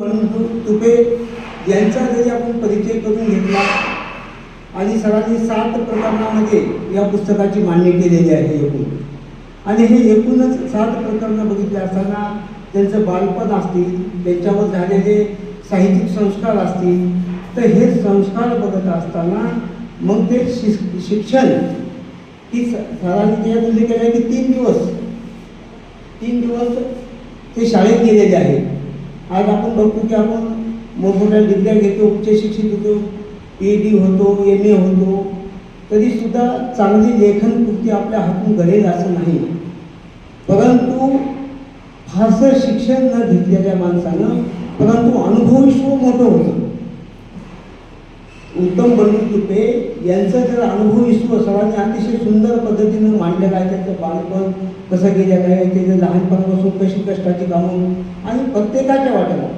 परंतु तुपे यांचा जरी आपण परिचय करून घेतला. आणि सरांनी सात प्रकरणामध्ये या पुस्तकाची मांडणी केलेली आहे एकूण. आणि हे एकूणच सात प्रकरणं बघितले असताना त्यांचं बालपण असतील त्यांच्यावर झालेले साहित्यिक संस्कार असतील तर हे संस्कार बघत असताना मग ते शि शिक्षण की स- सरांनी त्याच्यात उल्लेख केला आहे की तीन दिवस. तीन दिवस ते शाळेत गेलेले आहेत. आज आपण बघतो की आपण मोठमोठ्या डिग्र्या घेतो उच्च शिक्षित होतो ए डी होतो एम ए होतो तरीसुद्धा चांगली लेखनकृती आपल्या हातून घडेल असं नाही. परंतु फारसं शिक्षण न घेतलेल्या माणसानं परंतु अनुभव शो मोठं होतं. उत्तम बंडू तुपे यांचं जर अनुभवविश्व सर्वांनी अतिशय सुंदर पद्धतीनं मांडलेलं आहे त्याचं बालपण कसं गेलेलं आहे त्याचं लहानपणापासून कशी कष्टाची कामं आणि प्रत्येकाच्या वाट्याला